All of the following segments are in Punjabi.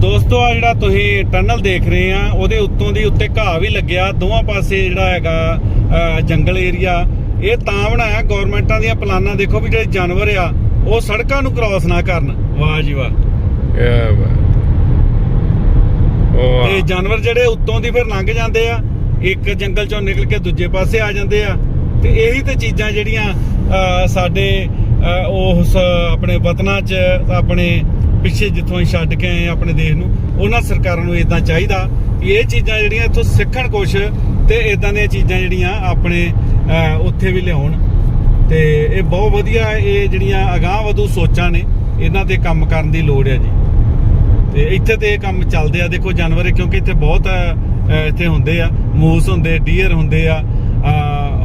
ਦੋਸਤੋ ਆ ਜਿਹੜਾ ਤੁਸੀਂ ਟਨਲ ਦੇਖ ਰਹੇ ਆ ਉਹਦੇ ਉੱਤੋਂ ਦੀ ਉੱਤੇ ਘਾਹ ਵੀ ਲੱਗਿਆ। ਦੋਵਾਂ ਪਾਸੇ ਜਿਹੜਾ ਹੈਗਾ ਜੰਗਲ ਏਰੀਆ। ਇਹ ਤਾਂ ਬਣਾਇਆ ਗਵਰਨਮੈਂਟਾਂ ਦੀਆਂ ਪਲਾਨਾਂ। ਦੇਖੋ ਵੀ ਜਿਹੜੇ ਜਾਨਵਰ ਆ ਉਹ ਸੜਕਾਂ ਨੂੰ ਕ੍ਰਾਸ ਨਾ ਕਰਨ। ਵਾਹ ਜੀ ਵਾਹ। ਤੇ ਜਾਨਵਰ ਜਿਹੜੇ ਉੱਤੋਂ ਦੀ ਫਿਰ ਲੰਘ ਜਾਂਦੇ ਆ ਇੱਕ ਜੰਗਲ ਚੋਂ ਨਿਕਲ ਕੇ ਦੂਜੇ ਪਾਸੇ ਆ ਜਾਂਦੇ ਆ। ਤੇ ਇਹੀ ਤੇ ਚੀਜ਼ਾਂ ਜਿਹੜੀਆਂ ਸਾਡੇ ਉਸ ਆਪਣੇ ਵਤਨਾਂ 'ਚ ਆਪਣੇ ਪਿੱਛੇ ਜਿੱਥੋਂ ਅਸੀਂ ਛੱਡ ਕੇ ਆਏ ਆਪਣੇ ਦੇਸ਼ ਨੂੰ, ਉਹਨਾਂ ਸਰਕਾਰਾਂ ਨੂੰ ਇਦਾਂ ਚਾਹੀਦਾ ਕਿ ਇਹ ਚੀਜ਼ਾਂ ਜਿਹੜੀਆਂ ਇੱਥੋਂ ਸਿੱਖਣ ਕੁਛ ਤੇ ਇਦਾਂ ਦੀਆਂ ਚੀਜ਼ਾਂ ਜਿਹੜੀਆਂ ਆਪਣੇ ਉੱਥੇ ਵੀ ਲਿਆਉਣ। ਤੇ ਇਹ ਬਹੁਤ ਵਧੀਆ ਇਹ ਜਿਹੜੀਆਂ ਅਗਾਹ ਵਧੂ ਸੋਚਾਂ ਨੇ, ਇਹਨਾਂ ਤੇ ਕੰਮ ਕਰਨ ਦੀ ਲੋੜ ਹੈ ਜੀ। ਤੇ ਇੱਥੇ ਤੇ ਇਹ ਕੰਮ ਚੱਲਦੇ ਆ, ਦੇਖੋ ਜਾਨਵਰ, ਕਿਉਂਕਿ ਇੱਥੇ ਬਹੁਤ ਇੱਥੇ ਹੁੰਦੇ ਆ, ਮੂਸ ਹੁੰਦੇ, ਡੀਅਰ ਹੁੰਦੇ ਆ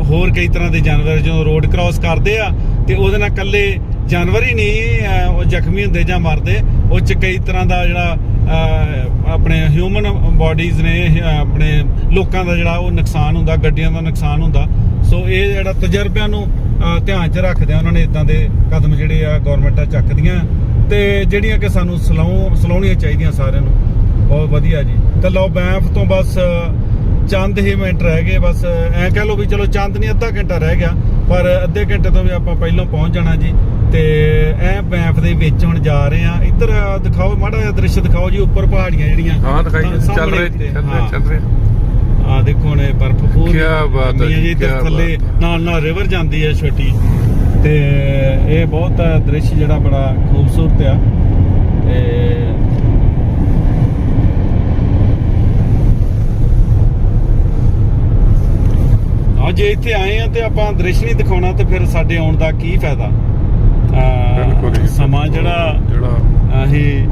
ਹੋਰ ਕਈ ਤਰ੍ਹਾਂ ਦੇ ਜਾਨਵਰ, ਜਦੋਂ ਰੋਡ ਕ੍ਰਾਸ ਕਰਦੇ ਆ, ਤੇ ਉਹਦੇ ਨਾਲ ਕੱਲੇ ਜਾਨਵਰ ਹੀ ਨਹੀਂ ਉਹ ਜ਼ਖਮੀ ਹੁੰਦੇ ਜਾਂ ਮਰਦੇ, ਉਹ ਚ ਕਈ ਤਰ੍ਹਾਂ ਦਾ ਜਿਹੜਾ ਆਪਣੇ ਹਿਊਮਨ ਬਾਡੀਜ਼ ਨੇ ਆਪਣੇ ਲੋਕਾਂ ਦਾ ਜਿਹੜਾ ਉਹ ਨੁਕਸਾਨ ਹੁੰਦਾ, ਗੱਡੀਆਂ ਦਾ ਨੁਕਸਾਨ ਹੁੰਦਾ। ਸੋ ਇਹ ਜਿਹੜਾ ਤਜਰਬਿਆਂ ਨੂੰ ਧਿਆਨ 'ਚ ਰੱਖਦੇ ਉਹਨਾਂ ਨੇ ਇਦਾਂ ਦੇ ਕਦਮ ਜਿਹੜੇ ਆ ਗਵਰਨਮੈਂਟਾਂ ਚੱਕਦੀਆਂ। ਤੇ ਜਿਹੜੀਆਂ ਕਿ ਸਾਨੂੰ ਸਲਾਉ, ਸਲਾਉਣੀਆਂ ਚਾਹੀਦੀਆਂ ਸਾਰਿਆਂ ਨੂੰ। ਬਹੁਤ ਵਧੀਆ ਜੀ। ਤੇ ਲਓ ਬੈਂਫ ਤੋਂ ਬਸ ਚੰਦ ਹੀ ਮਿੰਟ ਰਹਿ ਗਏ, ਬਸ, ਐਂ ਕਹਿ ਲਓ ਵੀ ਚਲੋ ਚੰਦ ਨਹੀਂ ਅੱਧਾ ਘੰਟਾ ਰਹਿ ਗਿਆ, ਪਰ ਅੱਧੇ ਘੰਟੇ ਤੋਂ ਵੀ ਆਪਾਂ ਪਹਿਲਾਂ ਪਹੁੰਚ ਜਾਣਾ ਜੀ। ਤੇ ਐ ਬੈਂਫ ਦੇ ਵਿੱਚ ਹੁਣ ਜਾ ਰਹੇ ਆ ਇੱਧਰ ਦਿਖਾਓ ਮਾੜਾ ਜਿਹਾ ਦ੍ਰਿਸ਼ ਦਿਖਾਓ ਜੀ ਉੱਪਰ ਪਹਾੜੀਆਂ ਜਿਹੜੀਆਂ। ਹਾਂ ਦਿਖਾਈ ਚੱਲ ਰਿਹਾ ਚੱਲ ਰਿਹਾ ਹਾਂ। ਚੱਲ ਰਿਹਾ। ਆ ਦੇਖੋ ਨੇ ਬਰਫ਼ ਪੂਰੀ ਕਿਆ ਬਾਤ ਹੈ ਜੀ, ਇੱਧਰ ਥੱਲੇ। ਨਾਲ ਨਾਲ ਰਿਵਰ ਜਾਂਦੀ ਹੈ ਛੋਟੀ। ਤੇ ਇਹ ਬਹੁਤ ਦ੍ਰਿਸ਼ ਜਿਹੜਾ ਬੜਾ ਖੂਬਸੂਰਤ ਆ। ਤੇ ਅੱਜ ਇੱਥੇ ਆਏ ਆ ਤੇ ਆਪਾਂ ਦ੍ਰਿਸ਼ ਨਹੀਂ ਦਿਖਾਉਣਾ ਤੇ ਫਿਰ ਸਾਡੇ ਆਉਣ ਦਾ ਕੀ ਫਾਇਦਾ। ਬਿਲਕੁਲ ਸਮਾਂ। ਜਿਹੜਾ ਜਿਹੜਾ ਇਹ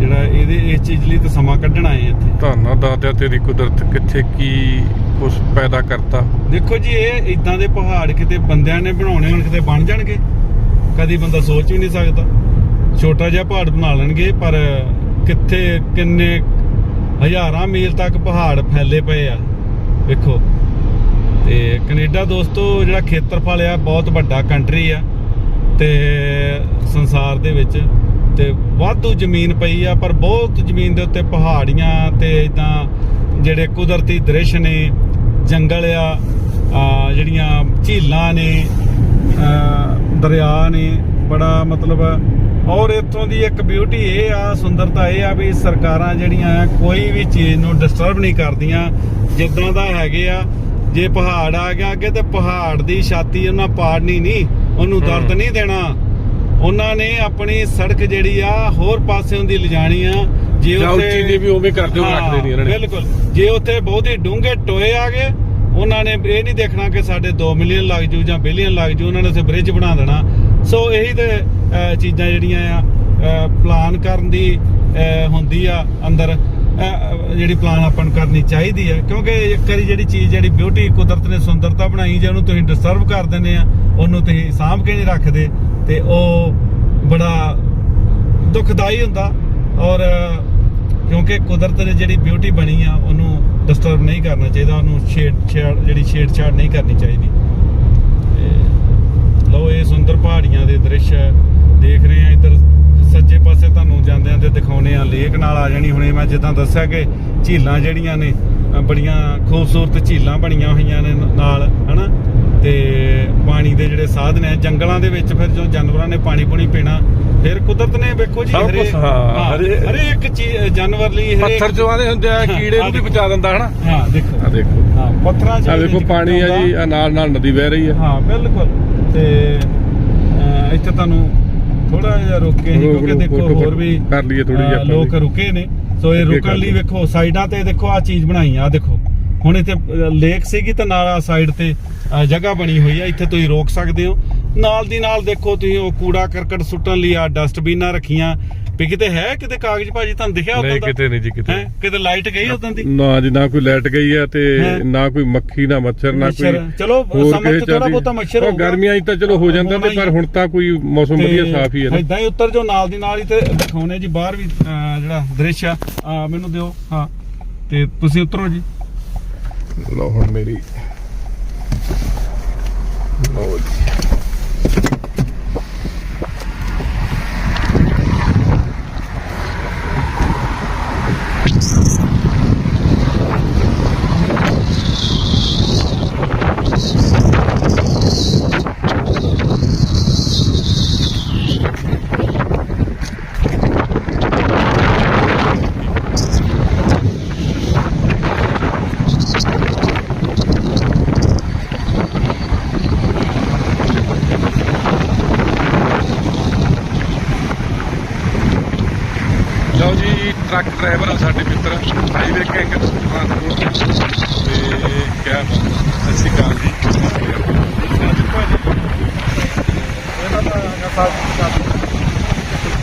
ਜਿਹੜਾ ਇਹਦੇ ਇਸ ਚੀਜ਼ ਲਈ ਤਾਂ ਸਮਾਂ ਕੱਢਣਾ ਹੈ ਇੱਥੇ। ਧੰਨਾ ਦਾਦਿਆ ਤੇਰੀ ਕੁਦਰਤ ਕਿੱਥੇ ਕੀ ਕੁਛ ਪੈਦਾ ਕਰਤਾ। ਦੇਖੋ ਜੀ ਇਹ ਇਦਾਂ ਦੇ ਪਹਾੜ ਕਿਤੇ ਬੰਦਿਆਂ ਨੇ ਬਣਾਉਣੇ ਹੁਣ ਕਿਤੇ ਬਣ ਜਾਣਗੇ। ਕਦੀ ਬੰਦਾ ਸੋਚ ਵੀ ਨਹੀਂ ਸਕਦਾ। ਛੋਟਾ ਜਿਹਾ ਪਹਾੜ ਬਣਾ ਲੈਣਗੇ ਪਰ ਕਿੱਥੇ ਕਿੰਨੇ ਹਜ਼ਾਰਾਂ ਮੀਲ ਤੱਕ ਪਹਾੜ ਫੈਲੇ ਪਏ ਆ। ਵੇਖੋ ਤੇ ਕੈਨੇਡਾ ਦੋਸਤੋ, ਜਿਹੜਾ ਖੇਤਰਫਲ ਆ, ਬਹੁਤ ਵੱਡਾ ਕੰਟਰੀ ਆ ਤੇ ਸੰਸਾਰ ਦੇ ਵਿੱਚ ਤੇ ਵਾਧੂ ਜ਼ਮੀਨ ਪਈ ਆ, ਪਰ ਬਹੁਤ ਜ਼ਮੀਨ ਦੇ ਉੱਤੇ ਪਹਾੜੀਆਂ ਤੇ ਇਦਾਂ ਜਿਹੜੇ ਕੁਦਰਤੀ ਦ੍ਰਿਸ਼ ਨੇ, ਜੰਗਲ ਆ ਜਿਹੜੀਆਂ ਝੀਲਾਂ ਨੇ ਦਰਿਆ ਨੇ, ਬੜਾ ਮਤਲਬ ਔਰ ਇੱਥੋਂ ਦੀ ਇੱਕ ਬਿਊਟੀ ਇਹ ਆ, ਸੁੰਦਰਤਾ ਇਹ ਆ ਵੀ ਸਰਕਾਰਾਂ ਜਿਹੜੀਆਂ ਆ, ਕੋਈ ਵੀ ਚੀਜ਼ ਨੂੰ ਡਿਸਟਰਬ ਨਹੀਂ ਕਰਦੀਆਂ, ਜਿੱਦਾਂ ਦਾ ਹੈਗੇ ਆ ਜੇ ਪਹਾੜ ਆ ਗਿਆ ਅੱਗੇ ਤੇ ਪਹਾੜ ਦੀ ਛਾਤੀ ਉਹਨਾਂ ਪਾੜਨੀ ਨਹੀਂ ਉਹਨੂੰ ਦਰਦ। ਨਹੀਂ ਦੇਣਾ। ਉਹਨਾਂ ਨੇ ਆਪਣੀ ਸੜਕ ਜਿਹੜੀ ਆ ਹੋਰ ਪਾਸਿਓਂ ਦੀ ਲਿਜਾਣੀ ਆ। ਜੇ ਉੱਥੇ ਦੀ ਵੀ ਉਵੇਂ ਕਰਦੇ ਹੋ ਰੱਖ ਦੇਣੀ ਇਹਨਾਂ ਨੇ। ਬਿਲਕੁਲ। ਜੇ ਉੱਥੇ ਬਹੁਤੇ ਡੂੰਘੇ ਟੋਏ ਆ ਗਏ ਉਹਨਾਂ ਨੇ ਇਹ ਨਹੀਂ ਦੇਖਣਾ ਕਿ ਸਾਡੇ 2 ਮਿਲੀਅਨ ਲੱਗ ਜੂ ਜਾਂ ਬਿਲੀਅਨ ਲੱਗ ਜੂ ਉਹਨਾਂ ਨੇ ਉੱਥੇ ਬ੍ਰਿਜ ਬਣਾ ਦੇਣਾ। ਸੋ ਇਹੀ ਤੇ ਚੀਜ਼ਾਂ ਜਿਹੜੀਆਂ ਆ ਪਲਾਨ ਕਰਨ ਦੀ ਹੁੰਦੀ ਆ ਅੰਦਰ। ਜਿਹੜੀ ਪਲਾਨ ਆਪਾਂ ਨੂੰ ਕਰਨੀ ਚਾਹੀਦੀ ਹੈ ਕਿਉਂਕਿ ਇੱਕ ਵਾਰੀ ਜਿਹੜੀ ਚੀਜ਼, ਜਿਹੜੀ ਬਿਊਟੀ ਕੁਦਰਤ ਨੇ ਸੁੰਦਰਤਾ ਬਣਾਈ ਜੇ, ਉਹਨੂੰ ਤੁਸੀਂ ਡਿਸਟਰਬ ਕਰ ਦਿੰਦੇ ਆ, ਉਹਨੂੰ ਤੁਸੀਂ ਸਾਂਭ ਕੇ ਨਹੀਂ ਰੱਖਦੇ, ਤੇ ਉਹ ਬੜਾ ਦੁਖਦਾਈ ਹੁੰਦਾ। ਔਰ, ਕਿਉਂਕਿ ਕੁਦਰਤ ਨੇ ਜਿਹੜੀ ਬਿਊਟੀ ਬਣੀ ਆ, ਉਹਨੂੰ ਡਿਸਟਰਬ ਨਹੀਂ ਕਰਨਾ ਚਾਹੀਦਾ, ਉਹਨੂੰ ਛੇੜ ਛੇੜ, ਜਿਹੜੀ ਛੇੜਛਾੜ ਨਹੀਂ ਕਰਨੀ ਚਾਹੀਦੀ। ਤੇ ਲਓ, ਇਹ ਸੁੰਦਰ ਪਹਾੜੀਆਂ ਦੇ ਦ੍ਰਿਸ਼ ਦੇਖ ਰਹੇ ਆ। ਇੱਧਰ ਸੱਜੇ ਪਾਸੇ ਤੁਹਾਨੂੰ ਜਾਂਦਿਆਂ ਤੇ ਦਿਖਾਉਣ ਆ ਲੇਕ ਨਾਲ ਆ ਜਾਣੀ। ਹੁਣੇ ਮੈਂ ਜਿੱਦਾਂ ਦੱਸਿਆ ਕਿ ਝੀਲਾਂ ਜਿਹੜੀਆਂ ਨੇ ਬੜੀਆਂ ਖੂਬਸੂਰਤ ਝੀਲਾਂ ਬਣੀਆਂ ਹੋਈਆਂ ਨੇ ਨਾਲ ਹਨਾ? ਤੇ ਪਾਣੀ ਦੇ ਜਿਹੜੇ ਸਾਧਨ ਆ ਜੰਗਲਾਂ ਦੇ ਵਿੱਚ ਫਿਰ ਜੋ ਜਾਨਵਰਾਂ ਨੇ ਪਾਣੀ ਪੂਣੀ ਪੀਣਾ ਫਿਰ ਕੁਦਰਤ ਨੇ ਵੇਖੋ ਜੀ ਸਭ ਕੁਛ, ਹਰੇਕ- ਹਾਂ, ਹਰੇ- ਹਰੇਕ ਚੀਜ਼ ਜਾਨਵਰ ਲਈ ਹਰੇਕ ਪੱਥਰ ਚੋਂ ਆਦੇ ਹੁੰਦੇ ਆ ਹਾਂ, ਕੀੜੇ ਨੂੰ ਵੀ। ਬਚਾ ਦਿੰਦਾ ਹਨਾ? ਹਾਂ ਦੇਖੋ। ਆ ਦੇਖੋ। ਹਾਂ ਪੱਥਰਾਂ 'ਚ ਆ ਦੇਖੋ ਪਾਣੀ ਆ ਜੀ ਆ ਨਾਲ ਨਾਲ ਨਦੀ ਵਹਿ ਰਹੀ ਆ। ਹਾਂ ਬਿਲਕੁਲ। ਤੇ ਇੱਥੇ ਤੁਹਾਨੂੰ ਥੋੜਾ ਜਿਹਾ ਰੁਕੇ ਸੀ ਕਿਉਂਕਿ ਦੇਖੋ ਹੋਰ ਵੀ ਕਰ ਲਈਏ ਥੋੜ੍ਹੀ ਜਿਹੀ ਆਪਾਂ ਲੋਕ। ਰੁਕੇ ਨੇ। ਸੋ ਇਹ ਰੁਕਣ ਲਈ। ਵੇਖੋ ਸਾਈਡਾਂ ਤੇ ਦੇਖੋ ਆ ਚੀਜ਼ ਬਣਾਈ ਆ ਦੇਖੋ। ਹੁਣ ਇੱਥੇ ਲੇਕ ਸੀਗੀ ਤਾਂ ਨਾਲ ਆ ਸਾਈਡ ਤੇ ਜਗ੍ਹਾ ਬਣੀ ਹੋਈ ਆ। ਇੱਥੇ ਤੁਸੀਂ ਰੋਕ ਸਕਦੇ ਹੋ। ਨਾਲ ਦੀ ਨਾਲ ਦੇਖੋ ਤੁਸੀਂ ਉਹ ਕੂੜਾ ਕਰਕਟ ਸੁੱਟਣ ਲਈ ਆ ਡਸਟਬਿਨਾਂ ਰੱਖੀਆਂ। ਵੀ ਕਿਤੇ ਹੈ ਕਿਤੇ ਕਾਗਜ਼ ਭਾਜੀ ਤੁਹਾਨੂੰ ਦਿਖਿਆ ਨਹੀਂ ਉਦੋਂ ਦਾ? ਕਿਤੇ ਨਹੀਂ ਜੀ ਕਿਤੇ। ਹੈ? ਕਿਤੇ ਲਾਈਟ ਗਈ ਉਦੋਂ ਦੀ? ਨਾ ਜੀ ਨਾ ਕੋਈ ਲਾਈਟ ਗਈ ਆ ਤੇ ਹੈਂ? ਨਾ ਕੋਈ ਮੱਖੀ ਨਾ ਮੱਛਰ ਨਾ ਕੋਈ ਮੱਛਰ, ਚਲੋ ਹੋਰ ਸਮਰ ਕਿਸੇ ਬਹੁਤਾ ਮੱਛਰ ਉਹ ਹੋਊਗਾ। ਗਰਮੀਆਂ 'ਚ ਤਾਂ ਚਲੋ ਹੋ ਜਾਂਦਾ ਤੇ ਹੀ ਪਰ। ਹੁਣ ਤਾਂ ਕੋਈ ਮੌਸਮ ਵਧੀਆ ਸਾਫ਼ ਹੀ ਹੈ ਨਾ। ਇਦਾਂ ਹੀ ਉੱਤਰ ਜੋ ਨਾਲ ਦੀ ਨਾਲ ਹੀ ਤੇ ਦਿਖਾਉਣੇ ਜੀ ਬਾਹਰ ਵੀ ਅਹ, ਜਿਹੜਾ ਦ੍ਰਿਸ਼ ਆ। ਅਹ, ਮੈਨੂੰ ਦਿਓ। ਹਾਂ। ਤੇ ਤੁਸੀਂ ਉਤਰੋ ਜੀ। ਲਓ ਹੁਣ ਮੇਰੀ। ਲਓ ਜੀ। ਡਰਾਈਵਰ ਆ ਸਾਡੇ ਮਿੱਤਰ। ਹਾਈਵੇ ਕਿੰਗ ਟਰਾਂਸਪੋਰਟ ਤੇ ਕਿਆ ਸਤਿ ਸ਼੍ਰੀ ਅਕਾਲ ਜੀ। ਇਹਨਾਂ ਦਾ ਸਾਥ